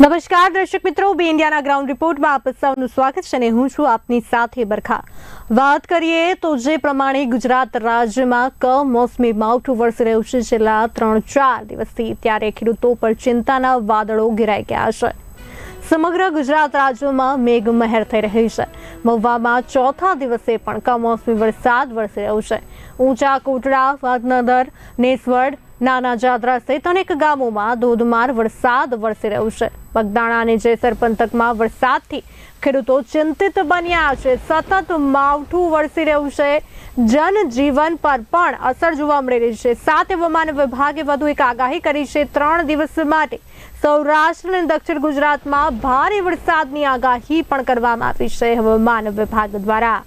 નમસ્કાર, દર્શક મિત્રો. બી ઇન્ડિયાના ગ્રાઉન્ડ રિપોર્ટમાં આપ સૌનું સ્વાગત છે અને હું છું આપની સાથે બરખા. વાત કરીએ તો જે પ્રમાણે ગુજરાત રાજ્યમાં કમોસમી માવઠું વરસી રહ્યું છે, છેલ્લા ત્રણ ચાર દિવસથી, ત્યારે ખેડૂતો પર ચિંતાના વાદળો ઘેરાઈ ગયા છે. સમગ્ર ગુજરાત રાજ્યમાં મેઘમહેર થઈ રહી છે. મહુવામાં ચોથા દિવસે પણ કમોસમી વરસાદ વરસી રહ્યો છે. ઊંચા કોટડા વાગનગર નેસવડ નાના જાદરા સહિત અનેક ગામોમાં ધોધમાર વરસાદ વરસી રહ્યો છે. બગદાણા અને જેસર પંથકમાં વરસાદથી ખેડૂતો ચિંતિત બન્યા છે. સતત માવઠું વરસી રહ્યું છે. જનજીવન પર પણ અસર જોવા મળી રહી છે. સાત હવામાન વિભાગે વધુ એક આગાહી કરી છે. ત્રણ દિવસ માટે સૌરાષ્ટ્ર અને દક્ષિણ ગુજરાતમાં ભારે વરસાદની આગાહી પણ કરવામાં આવી છે. હવામાન વિભાગ દ્વારા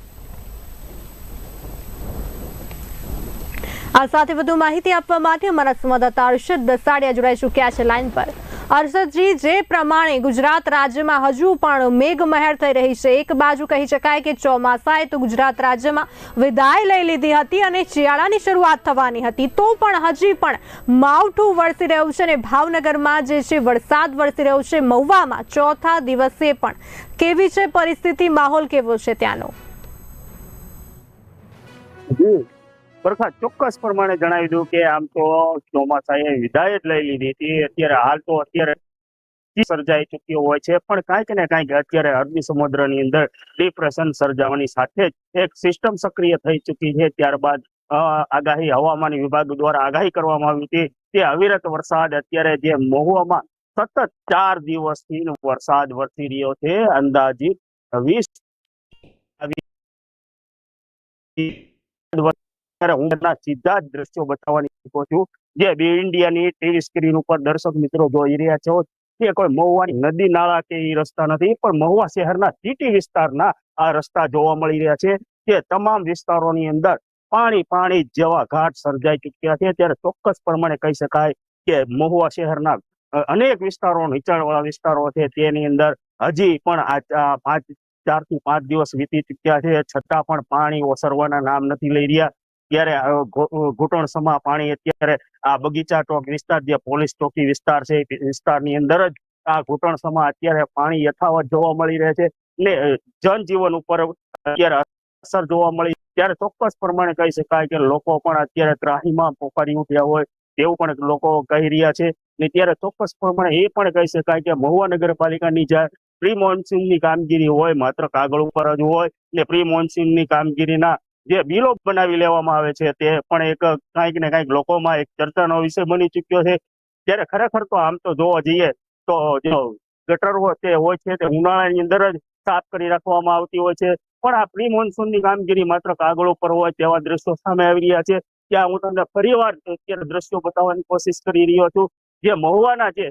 આ સાથે વધુ માહિતી આપવા માટે અમારા સંવાદદાતા અર્ષદ દસાડિયા જોડાઈ ચૂક્યા છે લાઈન પર. અર્ષદજી જે પ્રમાણે ગુજરાત રાજ્યમાં હજુ પણ મેઘમહેર થઈ રહી છે, એક બાજુ કહી શકાય કે ચોમાસાએ તો ગુજરાત રાજ્યમાં વિદાય લઈ લીધી હતી અને શિયાળાની શરૂઆત થવાની હતી, તો પણ હજી પણ માવઠું વરસી રહ્યું છે અને ભાવનગરમાં જે છે વરસાદ વરસી રહ્યો છે, મહુવામાં ચોથા દિવસે પણ કેવી છે પરિસ્થિતિ, માહોલ કેવો છે ત્યાંનો? જી બરખા ચોક્કસ પ્રમાણે જણાવી દઉં કે આમ તો ચોમાસાએ વિદાય જ લઈ લીધી હતી. અત્યારે હાલ તો અત્યારે સર્જાઈ ચૂક્યો હોય છે. પણ કાંઈક ને કાંઈક અત્યારે અરબી સમુદ્રની અંદર ડિપ્રેશન સર્જાવાની સાથે જ એક સિસ્ટમ સક્રિય થઈ ચૂકી છે. ત્યારબાદ આગાહી હવામાન વિભાગ દ્વારા આગાહી કરવામાં આવી હતી તે અવિરત વરસાદ અત્યારે જે મહુવામાં સતત ચાર દિવસથી વરસાદ વરસી રહ્યો છે. અંદાજિત વીસ ત્યારે હું સીધા જ દ્રશ્યો બતાવવાની ઈચ્છું છું. જે બે ઇન્ડિયાની ટીવી સ્ક્રીન ઉપર દર્શક મિત્રો જોઈ રહ્યા છો, તે કોઈ મહુવાની નદી નાળા કે એ રસ્તા નથી, પણ મહુવા શહેરના સિટી વિસ્તારના આ રસ્તા જોવા મળી રહ્યા છે કે તમામ વિસ્તારોની અંદર પાણી પાણી જેવા ઘાટ સર્જાઈ ચૂક્યા છે. ત્યારે ચોક્કસ પ્રમાણે કહી શકાય કે મહુવા શહેરના અનેક વિસ્તારો, નીચાણવાળા વિસ્તારો છે, તેની અંદર હજી પણ આ પાંચ ચારથી પાંચ દિવસ વીતી ચૂક્યા છે. છતાં પણ પાણી ઓસરવાના નામ નથી લઈ રહ્યા. ત્યારે ઘૂંટણ સમા પાણી અત્યારે આ બગીચા ચોક વિસ્તાર જે પોલીસ ચોકી વિસ્તાર છે વિસ્તારની અંદર જ આ ઘૂંટણસમા અત્યારે પાણી યથાવત જોવા મળી રહે છે ને જનજીવન ઉપર અત્યારે અસર જોવા મળી ત્યારે ચોક્કસ પ્રમાણે કહી શકાય કે લોકો પણ અત્યારે ત્રાહીમાં પોકારી ઉઠ્યા હોય તેવું પણ લોકો કહી રહ્યા છે ને ત્યારે ચોક્કસ પ્રમાણે એ પણ કહી શકાય કે મહુવા નગરપાલિકાની જે પ્રી મોન્સૂનની કામગીરી હોય, માત્ર કાગળ ઉપર જ હોય ને પ્રી મોન્સૂનની કામગીરીના જે બિલો બનાવી લેવામાં આવે છે તે પણ એક કાંઈક ને કાંઈક લોકોમાં એક ચર્ચાનો વિષય બની ચૂક્યો છે. ત્યારે ખરેખર તો આમ તો જોવા જઈએ તો જો ગટર તે હોય છે તે ઉનાળાની અંદર જ સાફ કરી રાખવામાં આવતી હોય છે. પણ આ પ્રી મોન્સૂનની કામગીરી માત્ર કાગળ ઉપર હોય તેવા દ્રશ્યો સામે આવી રહ્યા છે. ત્યાં હું તમને ફરીવાર અત્યારે દ્રશ્યો બતાવવાની કોશિશ કરી રહ્યો છું. જે મહુવાના છે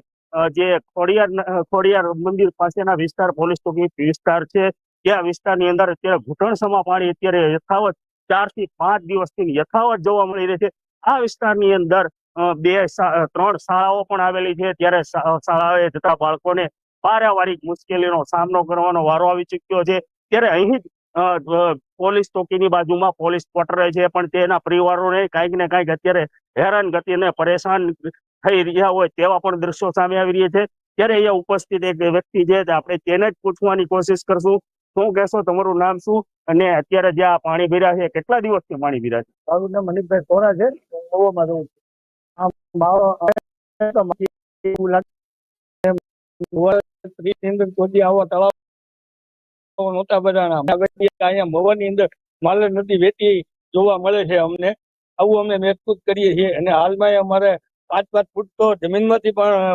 જે ખોડિયાર ખોડિયાર મંદિર પાસેના વિસ્તાર, પોલીસ ચોકી વિસ્તાર છે. ત્યાં વિસ્તારની અંદર અત્યારે ઘૂંટણસમાં પાણી અત્યારે યથાવત ચારથી પાંચ દિવસથી યથાવત જોવા મળી રહી છે. આ વિસ્તારની અંદર બે ત્રણ શાળાઓ પણ આવેલી છે. ત્યારે શાળાએ જતા બાળકોને પારિવારિક મુશ્કેલીનો સામનો કરવાનો વારો આવી ચૂક્યો છે. ત્યારે અહીં જ પોલીસ ચોકીની બાજુમાં પોલીસ ક્વાર્ટર છે, પણ તેના પરિવારોને કાંઈક ને કાંઈક અત્યારે હેરાન ગતિને પરેશાન થઈ રહ્યા હોય તેવા પણ દ્રશ્યો સામે આવી રહ્યા છે. ત્યારે અહીંયા ઉપસ્થિત એક વ્યક્તિ છે, આપણે તેને જ પૂછવાની કોશિશ કરશું. શું કહેશો? તમારું નામ શું? અને અત્યારે જ્યાં પાણી ભીરા છે, કેટલા દિવસથી પાણી ભીરા છે? મારું નામ મનીષભાઈ કોરા છે. મહુવામાં રહું છું. પણ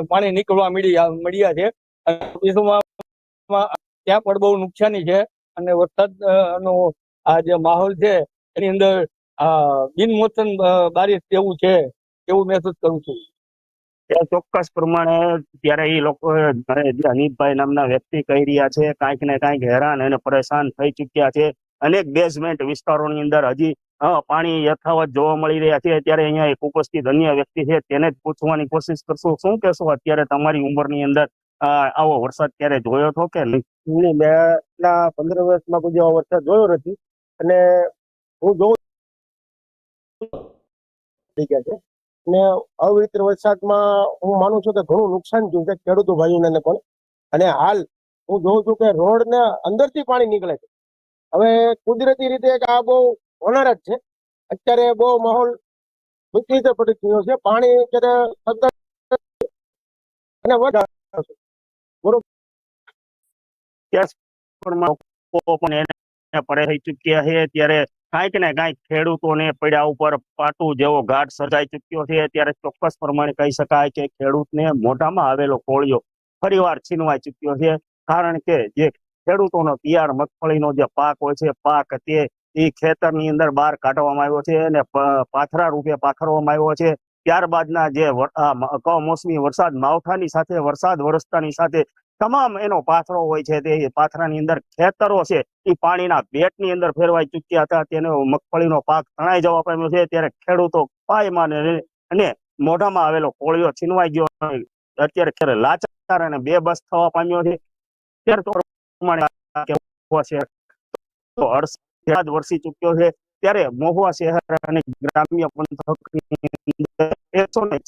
પાણી નીકળવા મળી મળ્યા છે ત્યાં પણ બહુ નુકસાની છે. અને વરસાદ નો આ જે માહોલ છે, એની અંદર બિનમોસમ બારીશ જેવું છે, એવું મહેસૂસ કરું છું. ત્યાં ચોક્કસ પ્રમાણે ત્યારે એ લોકો હનીફભાઈ નામના વ્યક્તિ કહી રહ્યા છે, કાંઈક ને કાંઈક હેરાન અને પરેશાન થઈ ચૂક્યા છે. અનેક બેઝમેન્ટ વિસ્તારોની અંદર હજી પાણી યથાવત જોવા મળી રહ્યા છે. ત્યારે અહીંયા એક ઉપસ્થિત અન્ય વ્યક્તિ છે, તેને જ પૂછવાની કોશિશ કરશું. શું કહેશો અત્યારે તમારી ઉંમરની અંદર? આવો વરસાદ ક્યારે જોયો હતો કે મેં એટલા પંદર વર્ષમાં કોઈ જેવો વરસાદ જોયો નથી. અને હું જોઉં થઈ ગયા છે. અને અવિત્ર વરસાદમાં હું માનું છું કે ઘણું નુકસાન થયું છે ખેડૂતો ભાઈઓને પણ અને હાલ હું જોઉં છું કે રોડ ને અંદરથી પાણી નીકળે છે. હવે કુદરતી રીતે આ બહુ હોનાર જ છે. અત્યારે બહુ માહોલ વિપરીત પડી ગયો છે. પાણી અત્યારે અને વધારે પડે થઈ ચૂક્યા છે. ત્યારે કાંઈક ને કાંઈક ખેડૂતોને પડ્યા ઉપર પાટું જેવો ઘાટ સર્જાઈ ચૂક્યો છે. ત્યારે ચોક્કસ પ્રમાણે કહી શકાય કે ખેડૂતને મોઢામાં આવેલો કોળિયો ફરીવાર છીનવાઈ ચૂક્યો છે. કારણ કે જે ખેડૂતોનો તિયાર મગફળીનો જે પાક હોય છે, પાક તે એ ખેતરની અંદર બહાર કાઢવામાં આવ્યો છે અને પાથરા રૂપે પાથરવામાં આવ્યો છે. ત્યારબાદના જે કમોસમી વરસાદ, માવઠાની સાથે, વરસાદ વરસતાની સાથે તમામ એનો પાથરો હોય છે તે પાથરાની અંદર ખેતરો છે એ પાણીના બેટની અંદર ફેરવાઈ ચૂક્યા હતા. તેનો મગફળીનો પાક તણાઈ જવા પામ્યો છે. ત્યારે ખેડૂતો પાયમાન અને મોઢામાં આવેલો કોળિયો છીનવાઈ ગયો અત્યારે ખેર લાચાર અને બેબસ થવા પામ્યો છે. ત્યારે છે. ત્યારે મહુવા શહેર અને ગ્રામ્ય પંથકની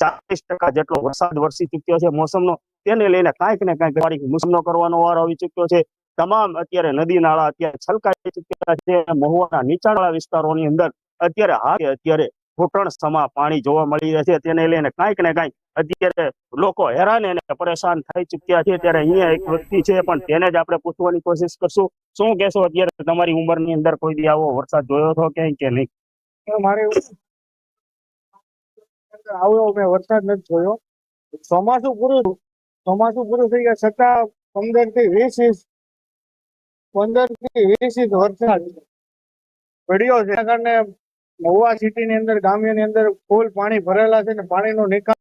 ચાલીસ ટકા જેટલો વરસાદ વરસી ચુક્યો છે મોસમનો, તેને લઈને કાંઈક ને કાંઈક વાળી મુસમનો કરવાનો વાર આવી ચુક્યો છે. તમામ અત્યારે નદી નાળા અત્યારે છલકાઈ ચુક્યા છે મહુવાના નીચાણવાળા વિસ્તારોની અંદર અત્યારે હાલ અત્યારે ઘૂંટણ સમા પાણી જોવા મળી રહ્યા છે. તેને લઈને કાંઈક ને કાંઈક અત્યારે લોકો હેરાન અને પરેશાન થઈ ચુક્યા છે. ત્યારે અહીંયા એક વ્યક્તિ છે, પણ તેને જ આપણે પૂછવાની કોશિશ કરશું. શું કહેશો અત્યારે તમારી ઉંમરની અંદર કોઈ દી આવો વરસાદ જોયો હતો ક્યાંય કે નહીં? મારે આવ્યો મેં વરસાદ નથી જોયો. ચોમાસું પૂરું ચોમાસું પૂરું થઈ ગયા છતાં પંદરથી વીસ ઇંચ પંદરથી વીસ ઇંચ વરસાદ પડ્યો છે. એના કારણે મહુવા સિટી ની અંદર ગામની અંદર ફૂલ પાણી ભરેલા છે ને પાણીનો નિકાલ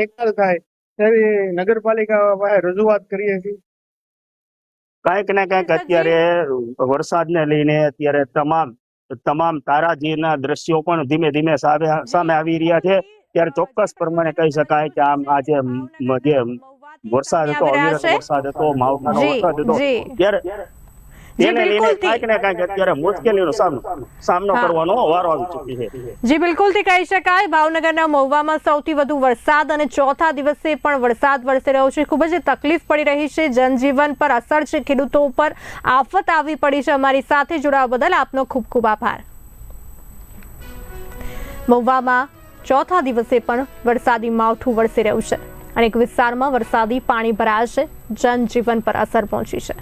નિકાલ થાય તેવી નગરપાલિકા પાસે રજૂઆત કરીએ છીએ. કાંઈક ને કાંઈક અત્યારે વરસાદને લઈને અત્યારે તમામ તમામ તારાજીના દ્રશ્યો પણ ધીમે ધીમે સામે સામે આવી રહ્યા છે. ત્યારે ચોક્કસ પ્રમાણે કહી શકાય કે આમ આ જે જે વરસાદ હતો અવિરત વરસાદ હતો માવઠાનો વરસાદ હતો. ત્યારે તેને લઈને કાંઈક ને કાંઈક અત્યારે મુશ્કેલીનો સામનો સામનો કરવાનો વારો આવી ચૂકી છે. જી બિલકુલથી કહી શકાય ભાવનગરના મહુવામાં સૌથી વધુ વરસાદ અને ચોથા દિવસે પણ વરસાદ વરસી રહ્યો છે. ખૂબ જ તકલીફ પડી રહી છે. જનજીવન પર અસર છે. ખેડૂતો ઉપર આફત આવી પડી છે. અમારી સાથે જોડાવા બદલ આપનો ખૂબ ખૂબ આભાર. મહુવામાં ચોથા દિવસે પણ વરસાદી માવઠું વરસી રહ્યું છે. અનેક વિસ્તારમાં વરસાદી પાણી ભરાયા છે. જનજીવન પર અસર પહોંચી છે.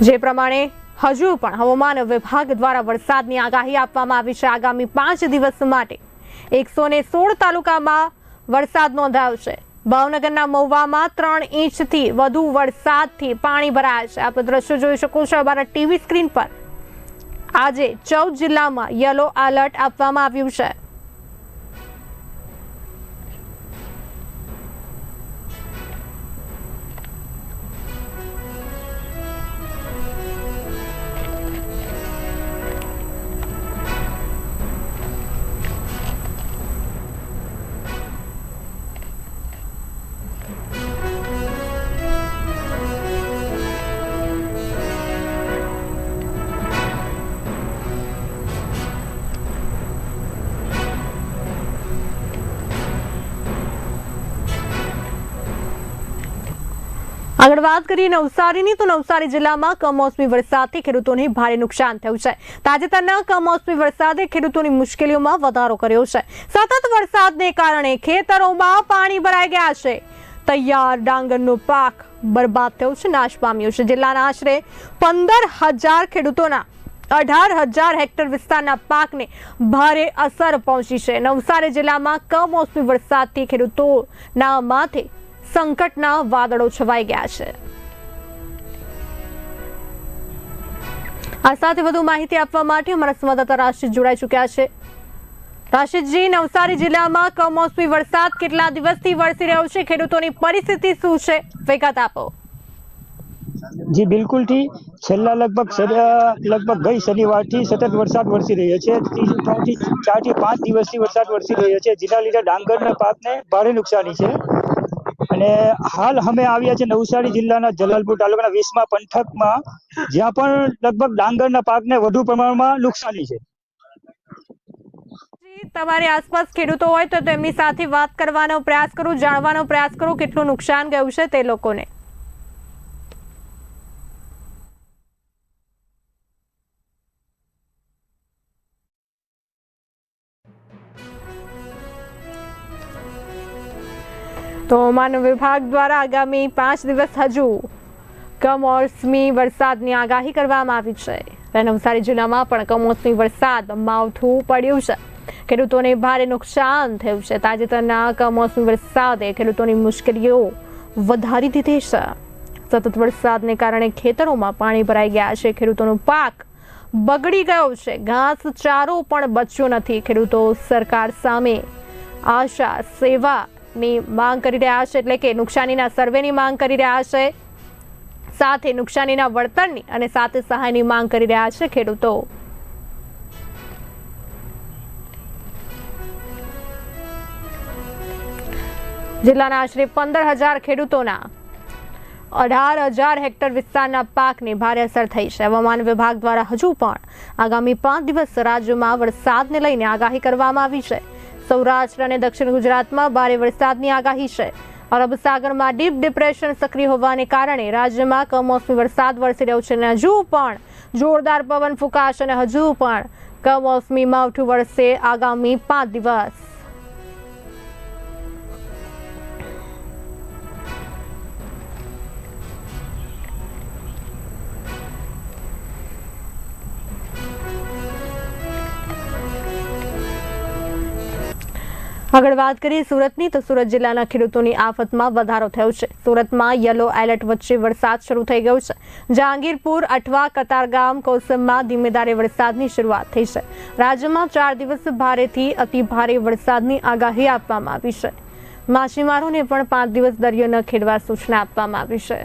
જે પ્રમાણે હજુ પણ હવામાન વિભાગ દ્વારા વરસાદની આગાહી આપવામાં આવી છે. આગામી પાંચ દિવસ માટે એકસો ને સોળ તાલુકામાં વરસાદ નોંધાયો છે. ભાવનગરના મહુવામાં ત્રણ ઇંચથી વધુ વરસાદથી પાણી ભરાયા છે. આપ દ્રશ્યો જોઈ શકો છો. અમારા ટીવી સ્ક્રીન પર આજે ચૌદ જિલ્લામાં યલો એલર્ટ આપવામાં આવ્યું છે. આગળ વાત કરીએ નવસારીની, તો નવસારી જિલ્લામાં કમોસમી વરસાદથી ખેડૂતોને ભારે નુકસાન થયું છે. તાજેતરના કમોસમી વરસાદે ખેડૂતોની મુશ્કેલીઓમાં વધારો કર્યો છે. સતત વરસાદને કારણે ખેતરોમાં પાણી ભરાઈ ગયા છે. તૈયાર ડાંગરનો પાક બરબાદ થયો છે. નાશ પામ્યો છે. જિલ્લાના આશરે પંદર હજાર ખેડૂતોના અઢાર હજાર હેક્ટર વિસ્તારના પાકને ભારે અસર પહોંચી છે. નવસારી જિલ્લામાં કમોસમી વરસાદથી ખેડૂતોના માથે સંકટના વાદળો છવાઈ ગયા છે. આ સાથે વધુ માહિતી આપવા માટે અમારા સંવાદદાતા રાશિદ જોડાઈ ચૂક્યા છે. રાશિદજી, નવસારી જિલ્લામાં કમોસમી વરસાદ કેટલા દિવસથી વરસી રહ્યો છે? ખેડૂતોની પરિસ્થિતિ શું છે? વિગત આપો. જી બિલકુલથી છેલ્લા લગભગ લગભગ ગઈ શનિવારથી સતત વરસાદ વરસી રહ્યો છે. ત્રણથી ચાર ચારથી પાંચ દિવસથી વરસાદ વરસી રહ્યો છે. જેના લીધે ડાંગરના પાકને ભારે નુકસાની છે. અને હાલ અમે આવ્યા છે નવસારી જિલ્લાના જલાલપુર તાલુકાના વીસમા પંથકમાં, જ્યાં પણ લગભગ ડાંગરના પાકને વધુ પ્રમાણમાં નુકસાની છે. તમારી આસપાસ ખેડૂતો હોય તો તેમની સાથે વાત કરવાનો પ્રયાસ કરો, જાણવાનો પ્રયાસ કરો, કેટલું નુકસાન ગયું છે તે લોકોને. તો માનવ વિભાગ દ્વારા આગામી પાંચ દિવસ હજુ કમોસમી વરસાદની આગાહી કરવામાં આવી છે. નવસારી જિલ્લામાં પણ કમોસમી વરસાદ માવઠું પડ્યું છે. ખેડૂતોને ભારે નુકસાન થયું છે. તાજેતરના કમોસમી વરસાદે ખેડૂતોની મુશ્કેલીઓ વધારી દીધી છે. સતત વરસાદને કારણે ખેતરોમાં પાણી ભરાઈ ગયા છે. ખેડૂતોનો પાક બગડી ગયો છે. ઘાસ ચારો પણ બચ્યો નથી. ખેડૂતો સરકાર સામે આશા સેવાની માંગ કરી રહ્યા છે એટલે કે નુકસાનીના સર્વેની માંગ કરી રહ્યા છે. સાથે નુકસાનીના વળતરની અને સાથે સહાયની માંગ કરી રહ્યા છે ખેડૂતો. જિલ્લાના આશરે પંદર હજાર ખેડૂતોના અઢાર હજાર હેક્ટર વિસ્તારના પાકને ભારે અસર થઈ છે. હવામાન વિભાગ દ્વારા હજુ પણ આગામી પાંચ દિવસ રાજ્યમાં વરસાદને લઈને આગાહી કરવામાં આવી છે. સૌરાષ્ટ્ર અને દક્ષિણ ગુજરાતમાં ભારે વરસાદની આગાહી છે. અરબ સાગરમાં ડીપ ડિપ્રેશન સક્રિય હોવાને કારણે રાજ્યમાં કમોસમી વરસાદ વરસી રહ્યો છે અને હજુ પણ જોરદાર પવન ફૂંકાશે અને હજુ પણ કમોસમી માવઠું વરસે આગામી પાંચ દિવસ. આગળ વાત કરીએ સુરતની, તો સુરત જિલ્લાના ખેડૂતોની આફતમાં વધારો થયો છે. સુરતમાં યલો એલર્ટ વચ્ચે વરસાદ શરૂ થઈ ગયો છે. જહાંગીરપુર, અઠવા, કતારગામ, કોસમમાં ધીમેધારે વરસાદની શરૂઆત થઈ છે. રાજ્યમાં ચાર દિવસ ભારેથી અતિ ભારે વરસાદની આગાહી આપવામાં આવી છે. માછીમારોને પણ પાંચ દિવસ દરિયો ન ખેડવા સૂચના આપવામાં આવી છે.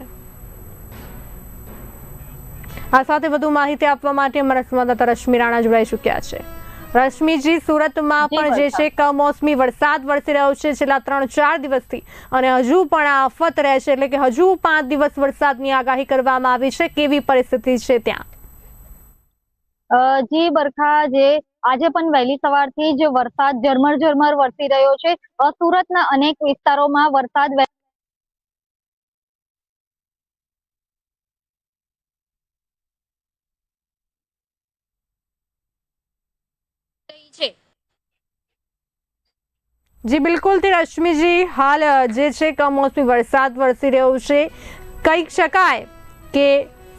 આ સાથે વધુ માહિતી આપવા માટે અમારા સંવાદદાતા રશ્મિ રાણા જોડાઈ ચૂક્યા છે. રશ્મિજી સુરતમાં પણ જે છે કમોસમી વરસાદ વરસી રહ્યો છે. છેલ્લા ત્રણ ચાર દિવસથી અને હજુ પણ આ આફત રહેશે એટલે કે હજુ પાંચ દિવસ વરસાદની આગાહી કરવામાં આવી છે. કેવી પરિસ્થિતિ છે ત્યાં? જી બરખા જે આજે પણ વહેલી સવારથી જ વરસાદ ઝરમર ઝરમર વરસી રહ્યો છે. સુરતના અનેક વિસ્તારોમાં વરસાદ જી, બિલકુલ. તે રશ્મિજી, હાલ જે છે, કમોસમી વરસાદ વરસી રહ્યો છે. કહી શકાય કે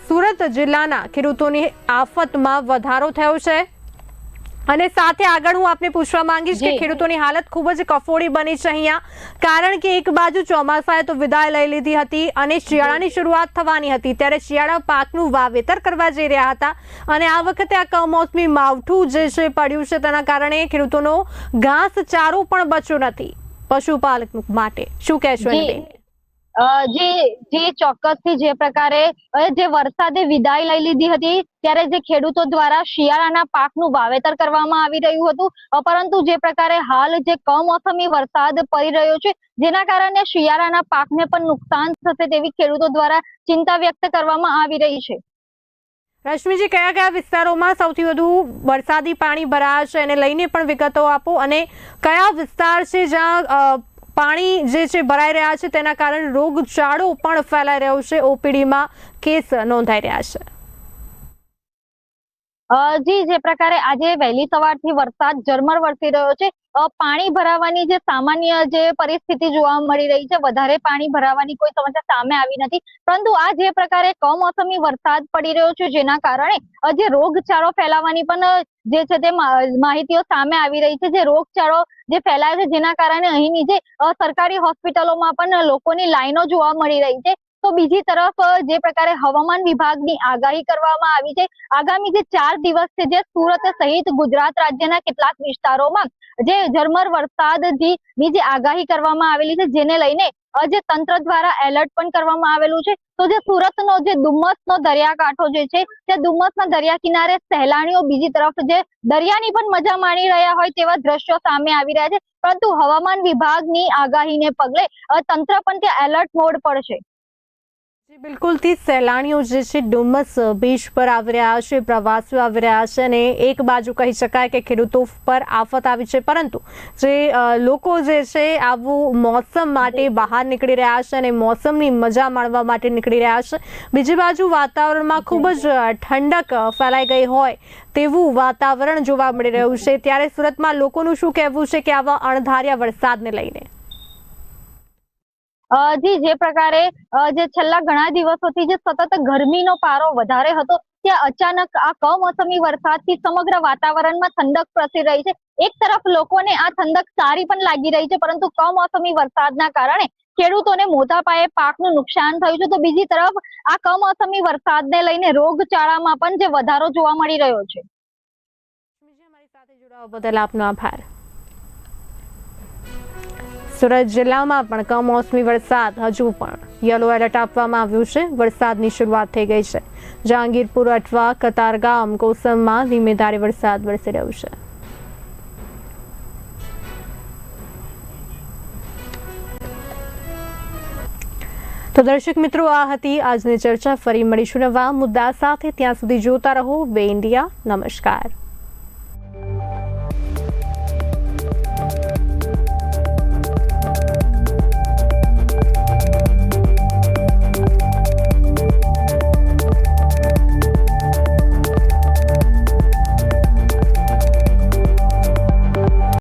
સુરત જિલ્લાના ખેડૂતોની આફતમાં વધારો થયો છે? અને સાથે આગળ હું આપને પૂછવા માંગીશ કે. ખેડૂતોની હાલત ખૂબ જ કફોડી બની છે અહીંયા. કારણ કે એક બાજુ ચોમાસાએ તો વિદાય લઈ લીધી હતી અને શિયાળાની શરૂઆત થવાની હતી. ત્યારે શિયાળા પાકનું વાવેતર કરવા જઈ રહ્યા હતા અને આ વખતે આ કમોસમી માવઠું જે છે પડ્યું છે તેના કારણે ખેડૂતોનો ઘાસ ચારો પણ બચ્યો નથી. પશુપાલક માટે. શું કહેશો એને જી. જે ચોક્કસથી જે પ્રકારે જે વરસાદે વિદાય લઈ લીધી હતી, ત્યારે જે ખેડૂતો દ્વારા શિયાળાના પાકનું વાવેતર કરવામાં આવી રહ્યું હતું. પરંતુ જે પ્રકારે હાલ જે કમોસમી વરસાદ પડી રહ્યો છે, જેના કારણે શિયાળાના પાકને પણ નુકસાન થશે તેવી ખેડૂતો દ્વારા ચિંતા વ્યક્ત કરવામાં આવી રહી છે. રશ્મિજી, કયા કયા વિસ્તારોમાં સૌથી વધુ વરસાદી પાણી ભરાશે? એને લઈને પણ વિગતો આપો. અને કયા વિસ્તાર છે જ્યાં પાણી જે છે ભરાઈ રહ્યા છે તેના કારણે રોગચાળો પણ ફેલાઈ રહ્યો છે. ઓપીડીમાં કેસ નોંધાઈ રહ્યા છે. જી, જે પ્રકારે આજે વહેલી સવારથી વરસાદ ઝરમર વરસી રહ્યો છે પાણી ભરાવાની જે સામાન્ય જે પરિસ્થિતિ જોવા મળી રહી છે, વધારે પાણી ભરાવાની કોઈ સમસ્યા સામે આવી નથી, પરંતુ આ જે પ્રકારે કમોસમી વરસાદ પડી રહ્યો છે, જેના કારણે જે રોગચાળો ફેલાવાની પણ જે છે તે માહિતીઓ સામે આવી રહી છે, જે રોગચાળો જે ફેલાય છે, જેના કારણે અહીંની જે સરકારી હોસ્પિટલોમાં પણ લોકોની લાઈનો જોવા મળી રહી છે તો બીજી તરફ જે પ્રકારે હવામાન વિભાગની આગાહી કરવામાં આવી છે, આગામી જે ચાર દિવસ છે, જે સુરત સહિત ગુજરાત રાજ્યના કેટલાક વિસ્તારોમાં જે ઝરમર વરસાદની જે આગાહી કરવામાં આવેલી છે, જેને લઈને જે તંત્ર દ્વારા એલર્ટ પણ કરવામાં આવેલું છે. તો જે સુરતનો જે ડુમ્મસનો દરિયાકાંઠો જે છે, તે ડુમ્મસના દરિયા કિનારે સહેલાણીઓ બીજી તરફ જે દરિયાની પણ મજા માણી રહ્યા હોય તેવા દ્રશ્યો સામે આવી રહ્યા છે. પરંતુ હવામાન વિભાગની આગાહીને પગલે તંત્ર પણ ત્યાં એલર્ટ મોડ પર છે. બિલકુલથી સહેલાણીઓ જે છે, ડુમસ બીચ પર આવી રહ્યા છે, પ્રવાસીઓ આવી રહ્યા છે અને એક બાજુ કહી શકાય કે ખેડૂતો પર આફત આવી છે. પરંતુ જે લોકો જે છે, આવું મોસમ માટે બહાર નીકળી રહ્યા છે અને મોસમની મજા માણવા માટે નીકળી રહ્યા છે. બીજી બાજુ વાતાવરણમાં ખૂબ જ ઠંડક ફેલાઈ ગઈ હોય તેવું વાતાવરણ જોવા મળી રહ્યું છે. ત્યારે સુરતમાં લોકોનું શું કહેવું છે કે આવા અણધાર્યા વરસાદને લઈને? જી, જે પ્રકારે જે છેલ્લા ઘણા દિવસોથી જે સતત ગરમીનો પારો વધારે હતો, ત્યાં અચાનક આ કમોસમી વરસાદથી સમગ્ર વાતાવરણમાં ઠંડક પ્રસરી રહી છે. એક તરફ લોકોને આ ઠંડક સારી પણ લાગી રહી છે, પરંતુ કમોસમી વરસાદના કારણે ખેડૂતોને મોટા પાયે પાકનું નુકસાન થયું છે. તો બીજી તરફ આ કમોસમી વરસાદને લઈને રોગચાળામાં પણ જે વધારો જોવા મળી રહ્યો છે. બદલ આપનો આભાર. સુરત જિલ્લામાં પણ કમોસમી વરસાદ હજુ પણ. યલો એલર્ટ આપવામાં આવ્યું છે. વરસાદની શરૂઆત થઈ ગઈ છે. જહાંગીરપુર, અઠવા, કતારગામ, કોસમમાં ધીમે ધારે વરસાદ વરસી રહ્યો છે. તો દર્શક મિત્રો, આ હતી આજની ચર્ચા. ફરી મળીશું નવા મુદ્દા સાથે. ત્યાં સુધી જોતા રહો. બે ઇન્ડિયા. નમસ્કાર.